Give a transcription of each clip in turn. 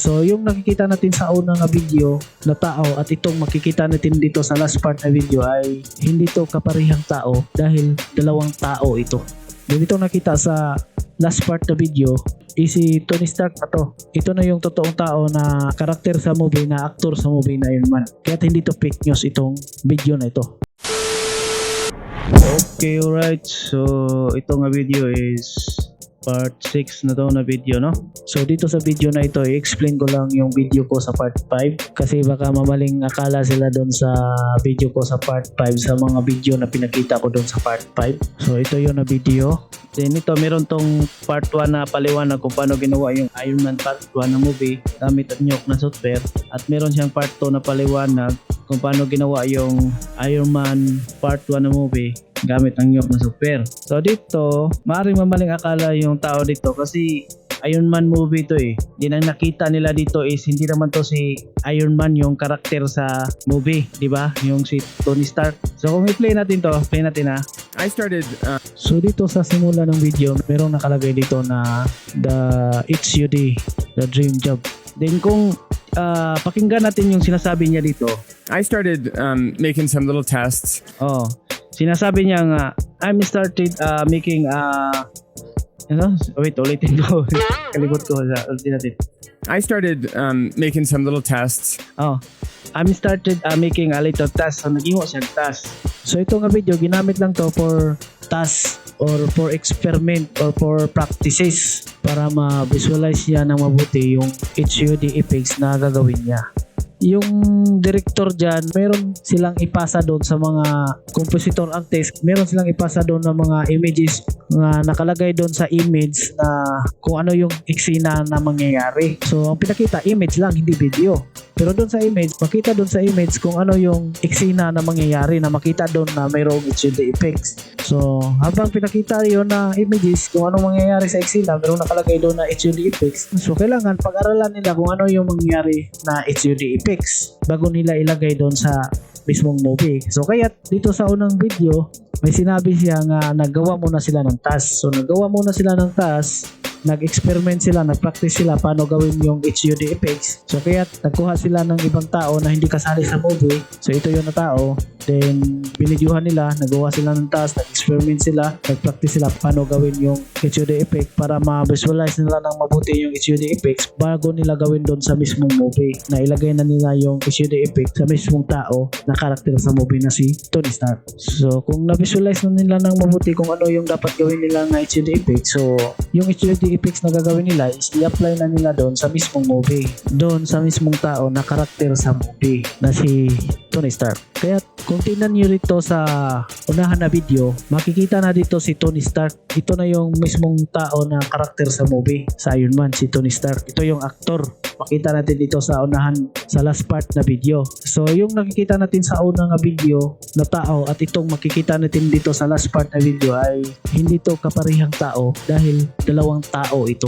So yung nakikita natin sa unang nga video na tao at itong makikita natin dito sa last part na video ay hindi to kaparehang tao dahil dalawang tao ito. Ganito nakita sa last part na video is si Tony Stark na to. Ito na yung totoong tao na karakter sa movie na aktor sa movie na Iron Man. Kaya hindi to fake news itong video na ito. Okay, alright. So, ito nga video is part 6 na to na video, no? So, dito sa video na ito, i-explain ko lang yung video ko sa part 5 kasi baka mamaling akala sila doon sa video ko sa part 5 sa mga video na pinakita ko doon sa part 5. So, ito yung na video. Then ito, meron tong part 1 na paliwanag kung paano ginawa yung Iron Man part 1 na movie gamit ang nyok na software. At meron siyang part 2 na paliwanag kung paano ginawa yung Iron Man part 1 na movie gamit ang nyok na software. So dito, maaaring mamaling akala yung tao dito kasi Iron Man movie to eh. Din ang nakita nila dito is hindi naman to si Iron Man yung karakter sa movie, di ba? Yung si Tony Stark. So kung i-play natin to, play natin ha. I started uh, So dito sa simula ng video, merong nakalagay dito na the HUD, the dream job. Then kung ah, pakinggan natin yung sinasabi niya dito, I started um, making some little tests. oh, sinasabi niya nga, I'm started ah, making uh, ano? Wait, ulitin ko. Kalimot ko sa ulitin natin. I started um, making some little tests. Oh, I'm started uh, making a little task. So, naging siya task. So, ito nga video, ginamit lang to for task or for experiment or for practices para ma-visualize niya ng mabuti yung HUD effects na gagawin niya. Yung director dyan, meron silang ipasa doon sa mga compositor artist, meron silang ipasa doon ng mga images na nakalagay doon sa image na kung ano yung eksena na mangyayari. So, ang pinakita, image lang, hindi video. Pero doon sa image, makita doon sa image kung ano yung eksena na mangyayari na makita doon na mayroong HUD effects. So, habang pinakita yon na images kung ano mangyayari sa eksena, mayroong nakalagay doon na HUD effects. So, kailangan pag-aralan nila kung ano yung mangyayari na HUD effects bago nila ilagay doon sa mismong movie. So, kaya dito sa unang video, may sinabi siya nga naggawa muna sila ng task. So, naggawa muna sila ng task nag-experiment sila, nag-practice sila paano gawin yung HUD effects. So kaya nagkuha sila ng ibang tao na hindi kasali sa movie. So ito yung na tao. Then binidyuhan nila, nagawa sila ng task, nag-experiment sila, nag-practice sila paano gawin yung HUD effect para ma-visualize nila ng mabuti yung HUD effects bago nila gawin doon sa mismong movie. Na ilagay na nila yung HUD effect sa mismong tao na karakter sa movie na si Tony Stark. So kung na-visualize na nila ng mabuti kung ano yung dapat gawin nila ng HUD effect, so yung HUD effects na gagawin nila is i-apply na nila doon sa mismong movie. Doon sa mismong tao na karakter sa movie na si Tony Stark. Kaya kung tingnan nyo rito sa unahan na video, makikita na dito si Tony Stark. Ito na yung mismong tao na karakter sa movie, sa Iron Man, si Tony Stark. Ito yung aktor. Makita natin dito sa unahan, sa last part na video. So yung nakikita natin sa unang video na tao at itong makikita natin dito sa last part na video ay hindi to kaparehang tao dahil dalawang tao ito.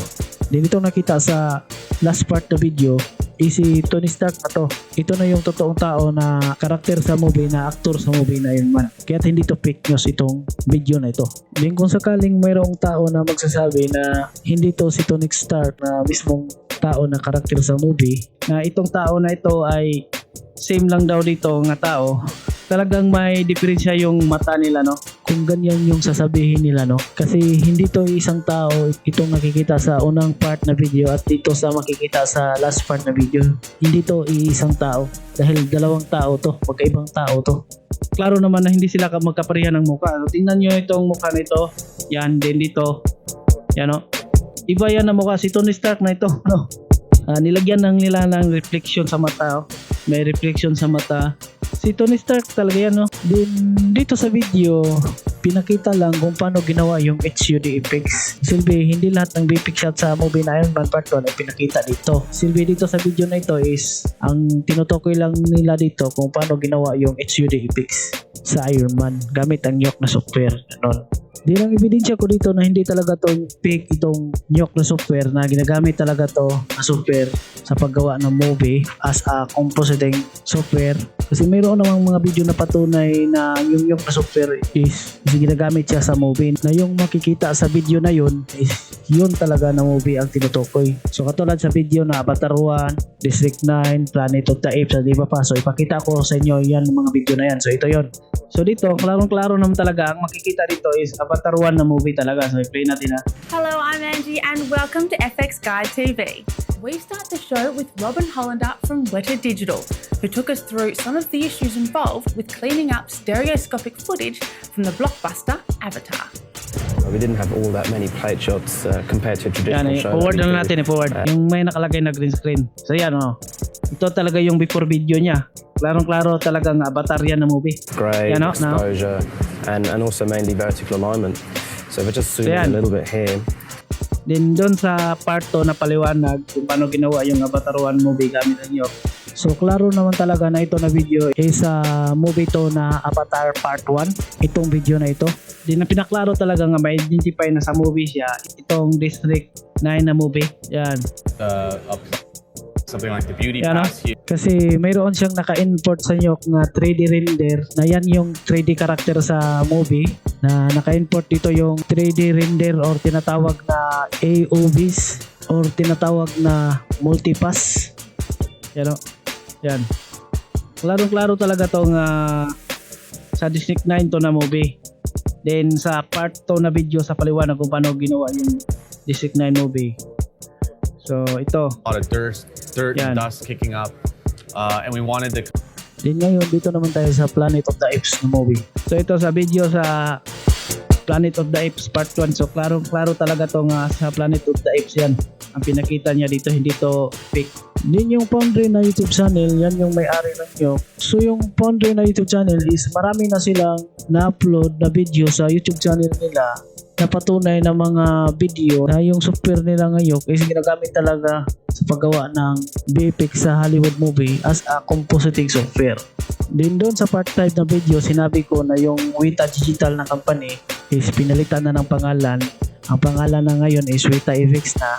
Din itong nakita sa last part na video is si Tony Stark na to. Ito na yung totoong tao na karakter sa movie na aktor sa movie na Iron Man. Kaya hindi to fake news itong video na ito. Din kung sakaling mayroong tao na magsasabi na hindi to si Tony Stark na mismong tao na karakter sa movie, na itong tao na ito ay same lang daw dito nga tao, talagang may diferensya yung mata nila no? Kung ganyan yung sasabihin nila no? Kasi hindi to isang tao itong nakikita sa unang part na video at dito sa makikita sa last part na video. Hindi to isang tao. Dahil dalawang tao to. Magkaibang tao to. Klaro naman na hindi sila ka- magkaparehan ng mukha. So, tingnan nyo itong mukha nito yan din dito. Yan no? Iba yan na mukha. Si Tony Stark na ito no Ah, nilagyan ng nila ng reflection sa mata oh. may reflection sa mata. Si Tony Stark talaga yan no din dito sa video pinakita lang kung paano ginawa yung HUD effects. Silbi hindi lahat ng basic shot sa movie na Iron Man Part 1 ay pinakita dito. Silbi dito sa video na ito is ang tinutukoy lang nila dito kung paano ginawa yung HUD effects sa Iron Man gamit ang York na software ganon Di lang ebidensya ko dito na hindi talaga to fake itong nyok na software na ginagamit talaga to na software sa paggawa ng movie as a compositing software Kasi mayroon namang mga video na patunay na yung yung software is, is ginagamit siya sa movie na yung makikita sa video na yun is yun talaga na movie ang tinutukoy. So katulad sa video na Avatar 1, District 9, Planet of the Apes, di ba pa? So ipakita ko sa inyo yan mga video na yan. So ito yon. So dito, klarong-klaro naman talaga ang makikita dito is Avatar 1 na movie talaga. So i-play natin ha. Hello, I'm Angie, and welcome to FX Guide TV. We start the show with Robin Hollander from Weta Digital, who took us through some of the issues involved with cleaning up stereoscopic footage from the blockbuster Avatar. We didn't have all that many plate shots uh, compared to a traditional Yan, show. i-forward na do. natin, i-forward. Uh, yung may nakalagay na green screen. So yan, oh. Ito talaga yung before video niya. Klarong-klaro talagang avatar yan na movie. Yeah, no, no. exposure, and, and also mainly vertical alignment. So if I just zoom Ayan. in a little bit here, Then doon sa part 2 na paliwanag kung paano ginawa yung Avatar 1 movie gamit ang York. So klaro naman talaga na ito na video is sa movie to na Avatar Part 1. Itong video na ito. Din na pinaklaro talaga nga ma-identify na sa movie siya itong District 9 na movie. Yan. uh, a, something like the beauty no? pass here. Kasi mayroon siyang naka-import sa York na 3D render na yan yung 3D character sa movie na naka-import dito yung 3D render or tinatawag na AOVs or tinatawag na multipass. Yan o. Yan. Klarong-klaro talaga tong ah, sa District 9 to na movie. Then sa part 2 na video sa paliwanag kung paano ginawa yung District 9 movie. So ito. A lot of dirt, dirt Yan. and dust kicking up, uh, and we wanted the Then ngayon, dito naman tayo sa Planet of the Apes na movie. So ito sa video sa Planet of the Apes Part 1. So klaro-klaro talaga to nga sa Planet of the Apes yan. Ang pinakita niya dito, hindi to fake. Din yung Foundry na YouTube channel, yan yung may-ari ng nyo. So yung Foundry na YouTube channel is marami na silang na-upload na video sa YouTube channel nila na patunay ng mga video na yung software nila ngayon is ginagamit talaga sa paggawa ng VFX sa Hollywood movie as a compositing software. Din doon sa part 5 na video, sinabi ko na yung Wita Digital na company is pinalitan na ng pangalan. Ang pangalan na ngayon is Wita FX na.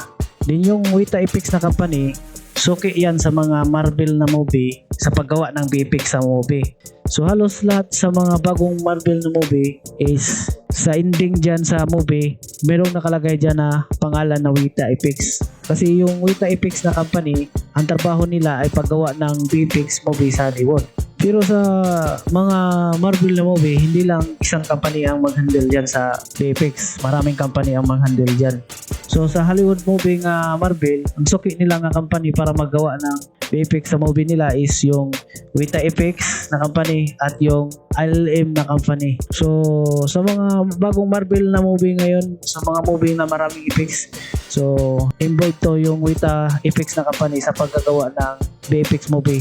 Din yung Wita FX na company, suki yan sa mga Marvel na movie sa paggawa ng VFX sa movie. So halos lahat sa mga bagong Marvel na movie is sa ending dyan sa movie, merong nakalagay dyan na pangalan na Wita Epix. Kasi yung Wita Epix na company, ang trabaho nila ay paggawa ng VFX movie sa Hollywood. Pero sa mga Marvel na movie, hindi lang isang company ang mag-handle dyan sa VFX. Maraming company ang mag-handle dyan. So sa Hollywood movie nga Marvel, ang suki nila nga company para magawa ng VFX sa movie nila is yung Wita FX na company at yung LM na company. So sa mga bagong Marvel na movie ngayon, sa mga movie na maraming effects, so involved to yung Wita FX na company sa paggagawa ng VFX movie.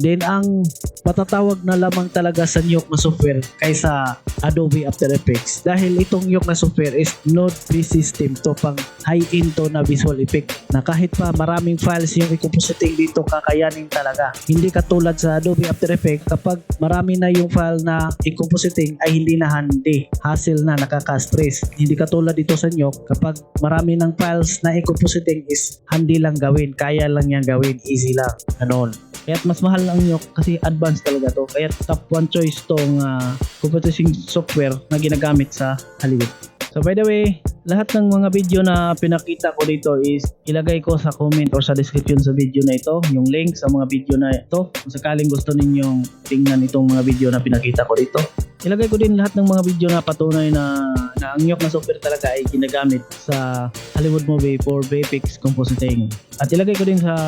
Then ang matatawag na lamang talaga sa Nyok na software kaysa Adobe After Effects dahil itong Nyok na software is node-based system to pang high-end to na visual effect na kahit pa maraming files yung i-compositing dito kakayanin talaga. Hindi katulad sa Adobe After Effects kapag marami na yung file na i-compositing ay hindi na handy. Hassle na nakaka-stress. Hindi katulad dito sa Nyok kapag marami ng files na i-compositing is handy lang gawin. Kaya lang yan gawin. Easy lang. Ganon. Kaya't mas mahal ang Nyok kasi advanced talaga to. Kaya top one choice tong uh, compositing software na ginagamit sa Hollywood. So by the way, lahat ng mga video na pinakita ko dito is ilagay ko sa comment or sa description sa video na ito, yung link sa mga video na ito. Kung sakaling gusto ninyong tingnan itong mga video na pinakita ko dito. Ilagay ko din lahat ng mga video na patunay na, na ang Nyok na software talaga ay ginagamit sa Hollywood movie for VFX compositing. At ilagay ko din sa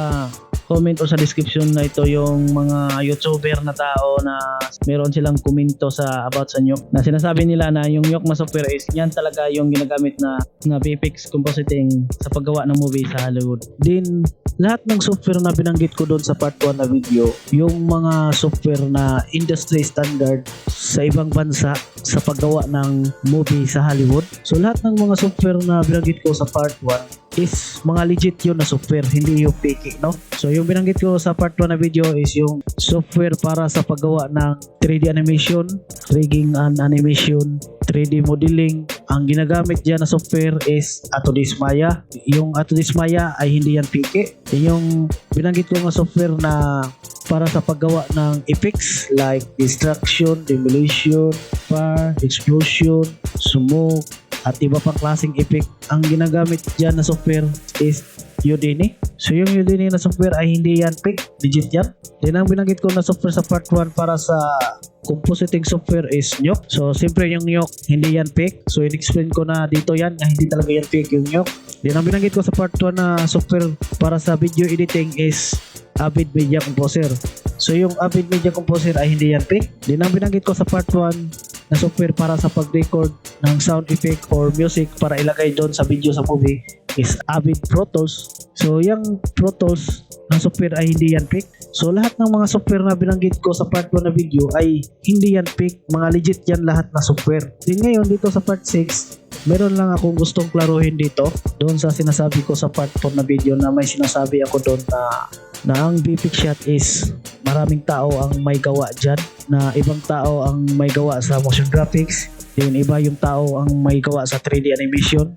comment o sa description na ito yung mga YouTuber na tao na meron silang komento sa about sa Nyok na sinasabi nila na yung Nyok na software is yan talaga yung ginagamit na na VFX compositing sa paggawa ng movie sa Hollywood. Din lahat ng software na binanggit ko doon sa part 1 na video, yung mga software na industry standard sa ibang bansa sa paggawa ng movie sa Hollywood. So lahat ng mga software na binanggit ko sa part 1 is mga legit yun na software, hindi yung fake, no? So yung binanggit ko sa part 1 na video is yung software para sa paggawa ng 3D animation, rigging and animation, 3D modeling. Ang ginagamit dyan na software is Autodesk Maya. Yung Autodesk Maya ay hindi yan. Yan yung binanggit ko nga software na para sa paggawa ng effects like destruction, demolition, fire, explosion, smoke, at iba pang klaseng effect. Ang ginagamit dyan na software is Udemy. So yung Udemy na software ay hindi yan fake, legit yan. Then ang binanggit ko na software sa part 1 para sa compositing software is Nyok. So siyempre yung Nyok, hindi yan fake. So in-explain ko na dito yan na hindi talaga yan fake yung Nyok. Then ang binanggit ko sa part 1 na software para sa video editing is Avid Media Composer. So yung Avid Media Composer ay hindi yan fake. Then ang binanggit ko sa part 1 na software para sa pag-record ng sound effect or music para ilagay doon sa video sa movie is Avid Pro Tools. So yung Pro Tools ng software ay hindi yan fake. So lahat ng mga software na binanggit ko sa part 1 na video ay hindi yan fake. Mga legit yan lahat na software. Din ngayon dito sa part 6, meron lang akong gustong klaruhin dito. Doon sa sinasabi ko sa part 4 na video na may sinasabi ako doon na na ang BFX shot is maraming tao ang may gawa dyan na ibang tao ang may gawa sa motion graphics then iba yung tao ang may gawa sa 3D animation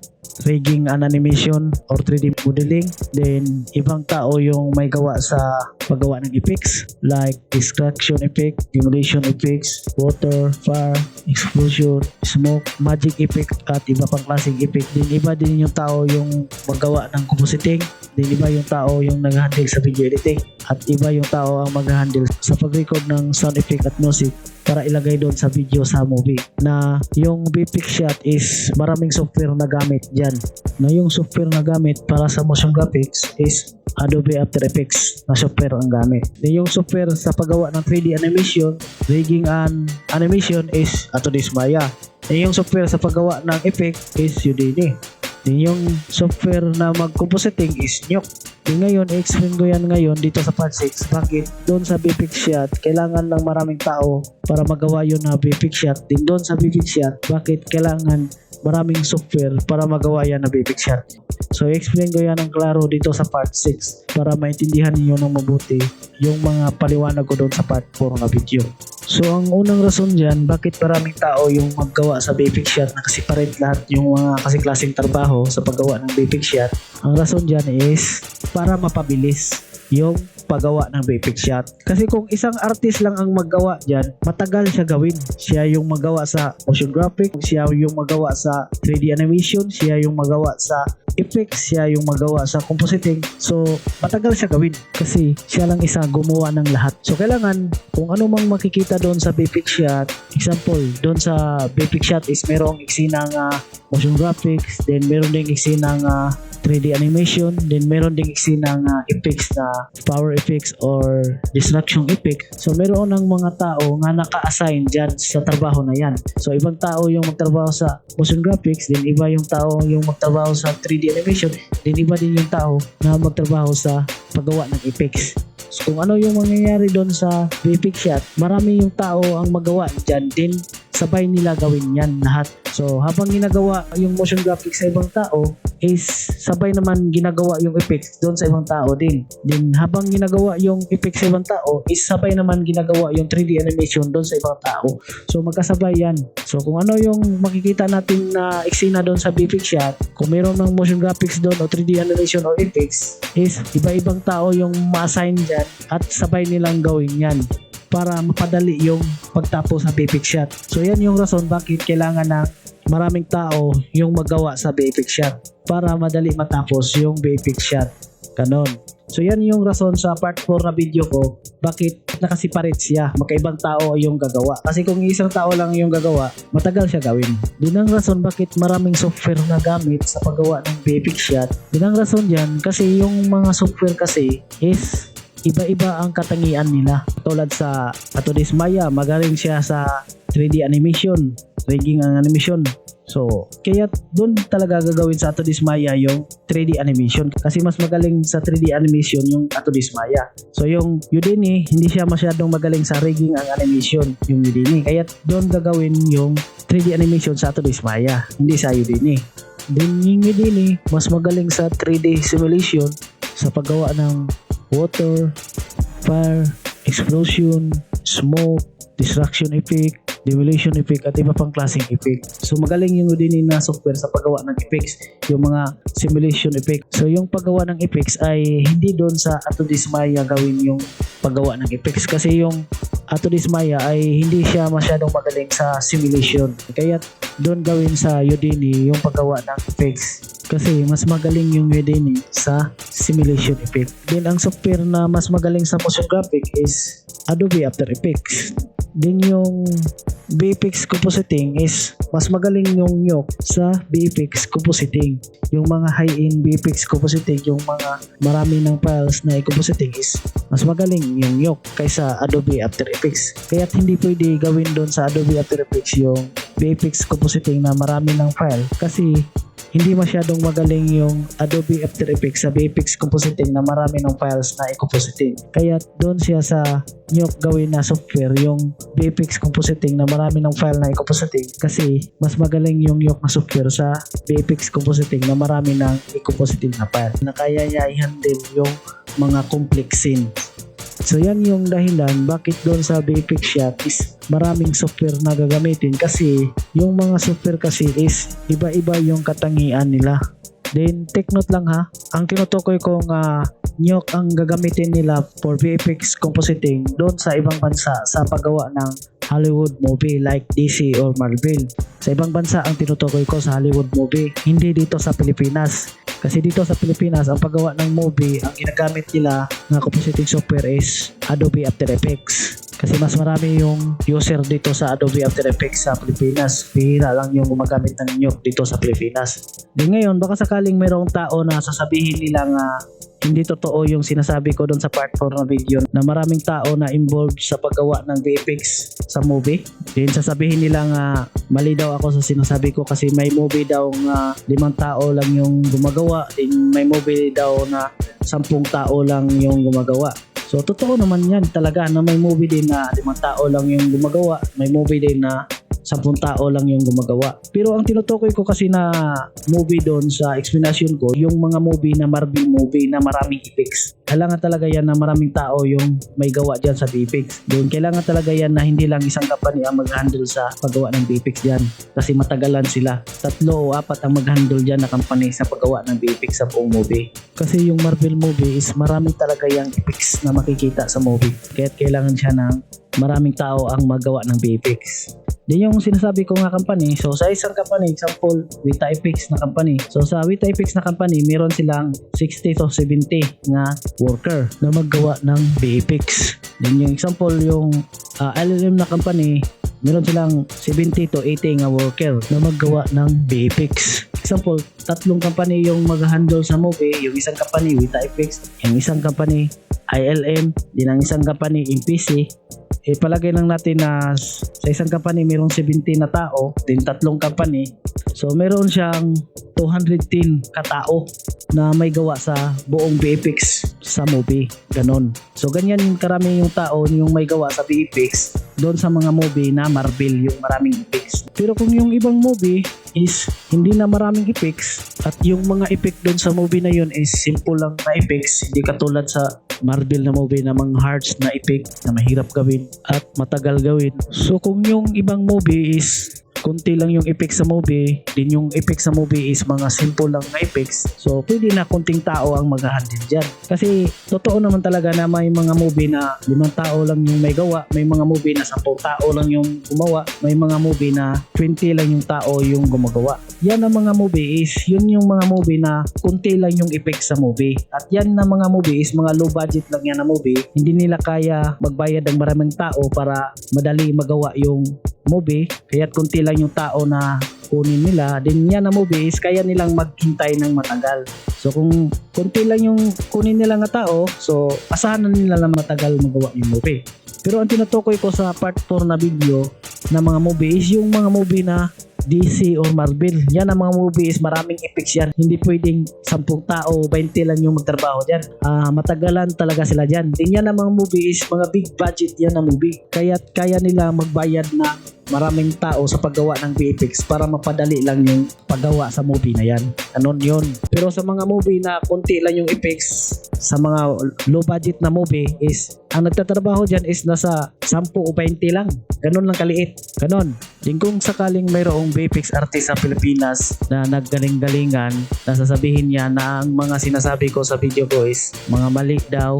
rigging and animation or 3D modeling then ibang tao yung may gawa sa paggawa ng effects like destruction effect, demolition effects, water, fire, explosion, smoke, magic effect at iba pang klaseng effect. Din iba din yung tao yung magawa ng compositing. Din iba yung tao yung nag-handle sa video editing. At iba yung tao ang mag-handle sa pag-record ng sound effect at music para ilagay doon sa video sa movie. Na yung BPX shot is maraming software na gamit dyan. Na yung software na gamit para sa motion graphics is Adobe After Effects na software ang gamit. Then yung software sa paggawa ng 3D animation, rigging and animation is Autodesk Maya. Then yung software sa paggawa ng effect is Udemy. Then yung software na mag-compositing is Nyok. Then ngayon, i-explain ko yan ngayon dito sa part 6. Bakit doon sa BPX shot, kailangan ng maraming tao para magawa yun na BPX shot. Then doon sa BPX shot, bakit kailangan maraming software para magawa yan na BPX shot. So, i-explain ko yan ng klaro dito sa part 6 para maintindihan niyo ng mabuti yung mga paliwanag ko doon sa part 4 na video. So, ang unang rason dyan, bakit maraming tao yung maggawa sa BPX shot na separate lahat yung mga kasing-klaseng trabaho sa paggawa ng BPX shot. Ang rason dyan is para mapabilis yung paggawa ng BPX shot. Kasi kung isang artist lang ang maggawa dyan, matagal siya gawin. Siya yung magawa sa motion graphic, siya yung magawa sa 3D animation, siya yung magawa sa effects, siya yung magawa sa compositing. So, matagal siya gawin kasi siya lang isa gumawa ng lahat. So, kailangan kung ano mang makikita doon sa BPX shot, example, doon sa BPX shot is merong eksena nga motion graphics, then meron ding eksena nga 3D animation, then meron ding eksena nga effects na power effects or destruction effect. So meron ng mga tao nga naka-assign dyan sa trabaho na yan. So ibang tao yung magtrabaho sa motion graphics, then iba yung tao yung magtrabaho sa 3D animation, then iba din yung tao na magtrabaho sa paggawa ng effects. So, kung ano yung mangyayari doon sa BFX shot, marami yung tao ang magawa dyan, din sabay nila gawin yan lahat. So, habang ginagawa yung motion graphics sa ibang tao, is sabay naman ginagawa yung effects doon sa ibang tao din. Then, habang ginagawa yung effects sa ibang tao, is sabay naman ginagawa yung 3D animation doon sa ibang tao. So, magkasabay yan. So, kung ano yung makikita natin na eksena doon sa BFX shot, kung meron ng motion graphics doon o 3D animation o effects, is iba-ibang tao yung ma-assign dyan at sabay nilang gawin yan para mapadali yung pagtapos sa BFX shot. So yan yung rason bakit kailangan na maraming tao yung magawa sa BFX shot para madali matapos yung BFX shot. Ganon. So yan yung rason sa part 4 na video ko bakit nakasiparate siya. Magkaibang tao yung gagawa. Kasi kung isang tao lang yung gagawa, matagal siya gawin. Din ang rason bakit maraming software na gamit sa paggawa ng BFX shot. Din ang rason dyan kasi yung mga software kasi is iba-iba ang katangian nila. Tulad sa Autodesk Maya, magaling siya sa 3D animation, rigging ang animation. So, kaya doon talaga gagawin sa Autodesk Maya yung 3D animation kasi mas magaling sa 3D animation yung Autodesk Maya. So, yung Udemy, hindi siya masyadong magaling sa rigging ang animation, yung Udemy. Kaya doon gagawin yung 3D animation sa Autodesk Maya, hindi sa Udemy. Then yung Udemy, mas magaling sa 3D simulation sa paggawa ng water, fire, explosion, smoke, destruction effect, demolition effect at iba pang klaseng effect. So magaling yung Houdini na software sa paggawa ng effects, yung mga simulation effect. So yung paggawa ng effects ay hindi doon sa Autodesk Maya gawin yung paggawa ng effects kasi yung Ato Dismaya ay hindi siya masyadong magaling sa simulation. Kaya doon gawin sa Udemy yung paggawa ng effects. Kasi mas magaling yung Udemy sa simulation effect. Then ang software na mas magaling sa motion graphic is Adobe After Effects. Then yung VFX compositing is mas magaling yung Yok sa VFX compositing. Yung mga high-end VFX compositing, yung mga marami ng files na i-compositing is mas magaling yung Yok kaysa Adobe After Effects. Kaya hindi pwede gawin doon sa Adobe After Effects yung VFX compositing na marami ng file kasi hindi masyadong magaling yung Adobe After Effects sa VFX compositing na marami ng files na i-compositing. Kaya doon siya sa Nyok gawin na software yung VFX compositing na marami ng file na i-compositing kasi mas magaling yung Nyok na software sa VFX compositing na marami ng i-compositing na file na kaya niya i-handle yung mga complex scene. So yan yung dahilan bakit doon sa VFX shot is maraming software na gagamitin kasi yung mga software kasi is iba-iba yung katangian nila. Then take note lang ha, ang tinutukoy kong uh, nyok ang gagamitin nila for VFX compositing doon sa ibang bansa sa paggawa ng Hollywood movie like DC or Marvel. Sa ibang bansa ang tinutukoy ko sa Hollywood movie, hindi dito sa Pilipinas. Kasi dito sa Pilipinas, ang paggawa ng movie, ang ginagamit nila na compositing software is Adobe After Effects. Kasi mas marami yung user dito sa Adobe After Effects sa Pilipinas. Pihira lang yung gumagamit ng Nyok dito sa Pilipinas. Di ngayon, baka sakaling mayroong tao na sasabihin nila nga hindi totoo yung sinasabi ko doon sa part 4 na video na maraming tao na involved sa paggawa ng VFX sa movie. Then sasabihin nila nga mali daw ako sa sinasabi ko kasi may movie daw nga limang tao lang yung gumagawa. Then may movie daw na sampung tao lang yung gumagawa. So totoo naman yan talaga na may movie din na limang tao lang yung gumagawa. May movie din na sampung tao lang yung gumagawa. Pero ang tinutukoy ko kasi na movie doon sa explanation ko, yung mga movie na Marvel movie na maraming effects. Kailangan talaga yan na maraming tao yung may gawa dyan sa VFX. Doon kailangan talaga yan na hindi lang isang company ang mag-handle sa paggawa ng VFX dyan. Kasi matagalan sila. Tatlo o apat ang mag-handle dyan na company sa paggawa ng VFX sa buong movie. Kasi yung Marvel movie is maraming talaga yung effects na makikita sa movie. Kaya kailangan siya ng maraming tao ang magawa ng VFX. Di yung sinasabi ko nga company, so sa isang company, example, Wita FX na company. So sa Wita FX na company, meron silang 60 to 70 nga worker na maggawa ng VFX. Then yung example, yung uh, LLM na company, meron silang 70 to 80 nga worker na maggawa ng VFX. Example, tatlong company yung mag-handle sa movie, yung isang company Wita FX, yung isang company ILM, din ang isang company MPC, ipalagay lang natin na sa isang company mayroong 70 na tao, din tatlong company. So meron siyang 210 katao na may gawa sa buong VFX sa movie. Ganon. So ganyan karami yung tao yung may gawa sa VFX doon sa mga movie na Marvel yung maraming effects. Pero kung yung ibang movie is hindi na maraming effects at yung mga effect doon sa movie na yun is simple lang na effects, hindi katulad sa Marvel na movie na mga hearts na effect na mahirap gawin at matagal gawin. So kung yung ibang movie is kunti lang yung effects sa movie, din yung effects sa movie is mga simple lang na effects. So, pwede na kunting tao ang mag-handle dyan. Kasi, totoo naman talaga na may mga movie na limang tao lang yung may gawa, may mga movie na sampung tao lang yung gumawa, may mga movie na 20 lang yung tao yung gumagawa. Yan ang mga movie is, yun yung mga movie na kunti lang yung effects sa movie. At yan na mga movie is mga low budget lang yan na movie. Hindi nila kaya magbayad ng maraming tao para madali magawa yung movie kaya't kunti lang yung tao na kunin nila din yan na movie is kaya nilang maghintay ng matagal so kung kunti lang yung kunin nila nga tao so asahan na nila na matagal magawa yung movie pero ang tinutukoy ko sa part 4 na video na mga movie is yung mga movie na DC or Marvel. Yan ang mga movie is maraming effects yan. Hindi pwedeng 10 tao, 20 lang yung magtrabaho dyan. Ah, matagalan talaga sila dyan. Din yan ang mga movie is mga big budget yan na movie. Kaya kaya nila magbayad na maraming tao sa paggawa ng VFX para mapadali lang yung paggawa sa movie na yan. Ganon yun. Pero sa mga movie na konti lang yung effects sa mga low budget na movie is ang nagtatrabaho dyan is nasa 10 o 20 lang. Ganon lang kaliit. Ganon. Din kung sakaling mayroong VFX artist sa Pilipinas na naggaling-galingan, nasasabihin niya na ang mga sinasabi ko sa video ko is mga mali daw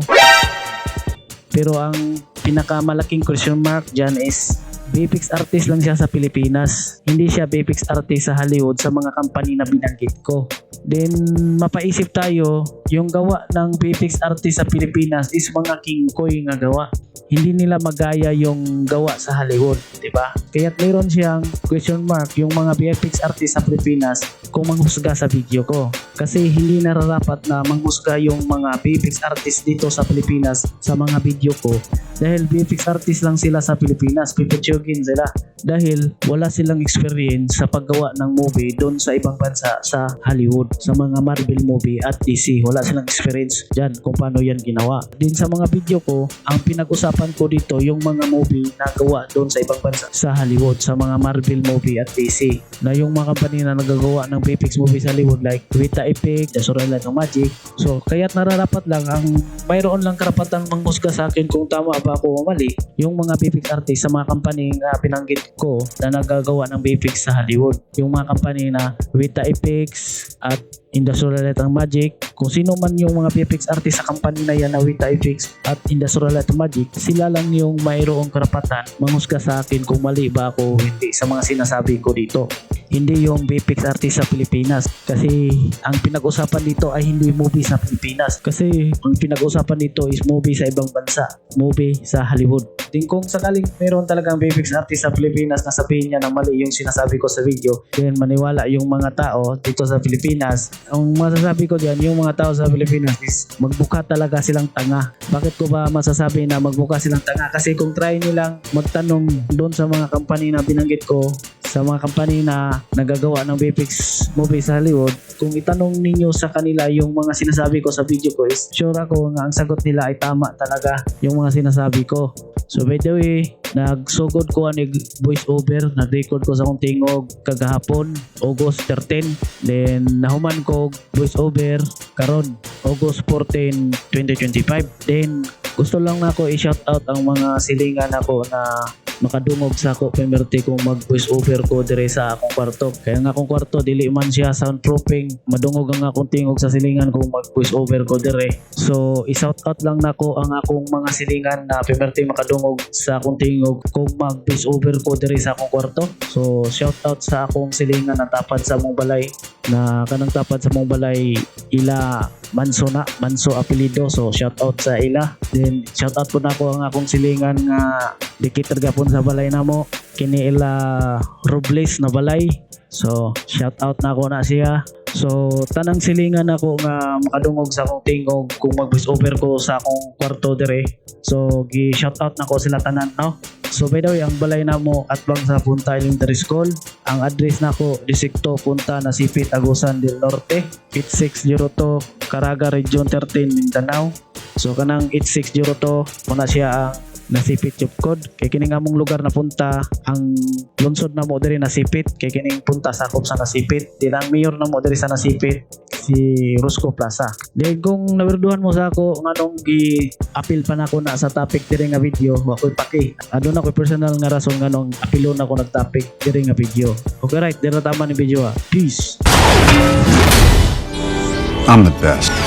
Pero ang pinakamalaking question mark dyan is BFX artist lang siya sa Pilipinas. Hindi siya BFX artist sa Hollywood sa mga company na binanggit ko. Then mapaisip tayo, yung gawa ng BFX artist sa Pilipinas is mga king koy nga gawa. Hindi nila magaya yung gawa sa Hollywood, di ba? Kaya mayroon siyang question mark yung mga BFX artist sa Pilipinas kung manghusga sa video ko. Kasi hindi nararapat na manghusga yung mga BFX artist dito sa Pilipinas sa mga video ko dahil BFX artist lang sila sa Pilipinas, pipitsugin sila dahil wala silang experience sa paggawa ng movie doon sa ibang bansa sa Hollywood, sa mga Marvel movie at DC. Wala silang experience dyan kung paano yan ginawa. Din sa mga video ko, ang pinag-usapan ko dito yung mga movie na gawa doon sa ibang bansa sa Hollywood, sa mga Marvel movie at DC. Na yung mga company na nagagawa ng BFX movie sa Hollywood like Vita Epic, The Sorella ng Magic. So, kaya't nararapat lang ang mayroon lang karapatan manghusga sa akin kung tama ba ako o mali yung mga BFX artist sa mga company na pinanggit ko na nagagawa ng BFX sa Hollywood. Yung mga company na Vita Epics at Industrial Light ang Magic. Kung sino man yung mga VFX artist sa company na yan na Vita FX at ang Magic, sila lang yung mayroong karapatan manghusga sa akin kung mali ba ako hindi sa mga sinasabi ko dito. Hindi yung VFX artist sa Pilipinas. Kasi ang pinag-usapan dito ay hindi movie sa Pilipinas. Kasi ang pinag-usapan dito is movie sa ibang bansa. Movie sa Hollywood. Din kung sakaling meron talagang VFX artist sa Pilipinas na sabihin niya na mali yung sinasabi ko sa video, then maniwala yung mga tao dito sa Pilipinas. Ang masasabi ko diyan, yung mga tao sa Pilipinas is magbuka talaga silang tanga. Bakit ko ba masasabi na magbuka silang tanga? Kasi kung try nilang magtanong doon sa mga company na binanggit ko, sa mga company na nagagawa ng VFX movie sa Hollywood, kung itanong ninyo sa kanila yung mga sinasabi ko sa video ko is sure ako nga ang sagot nila ay tama talaga yung mga sinasabi ko. So by the way, nagsugod ko ang voice over, nag-record ko sa akong tingog kagahapon, August 13. Then nahuman ko voice over karon August 14, 2025. Then gusto lang nako i-shout out ang mga silingan ako na makadungog sa ako pemerte kung mag voice over ko dire sa akong kwarto kaya nga akong kwarto dili man siya soundproofing madungog ang akong tingog sa silingan kung mag voice over ko dire so i-shout out lang nako ang akong mga silingan na pemerte makadungog sa akong tingog kung mag voice over ko dire sa akong kwarto so shout out sa akong silingan na tapad sa mong balay na kanang tapad sa mong balay ila Manso na, Manso apelido. So shout out sa ila. Then shout out po na ako ang akong silingan nga dikit gapon sa balay namo. Kini ila Robles na balay. So shout out na ako na siya. So tanang silingan ako nga makadungog sa akong tingog kung mag over ko sa akong kwarto dire. So gi shout out na ko sila tanan no. So by the way, ang balay na mo at bang sa Punta Elementary School. Ang address na ko, Distrito Punta Nasipit, Agusan del Norte. 8602 Caraga Region 13, Mindanao. So kanang 8602, muna siya ang nasipit yung code. Kay kining among lugar na punta ang lungsod na mo diri nasipit. Kay kining punta sakop sa nasipit. Di lang mayor na mo diri sa nasipit si Rosco Plaza. Then kung nawirduhan mo sa ako nganong gi apil pa na ko na sa topic diri nga video wa ko'y paki. Adun ako personal nga rason nganong apilo na ko nag topic diri nga video. Okay right. Dira tama ni video ha peace. I'm the best.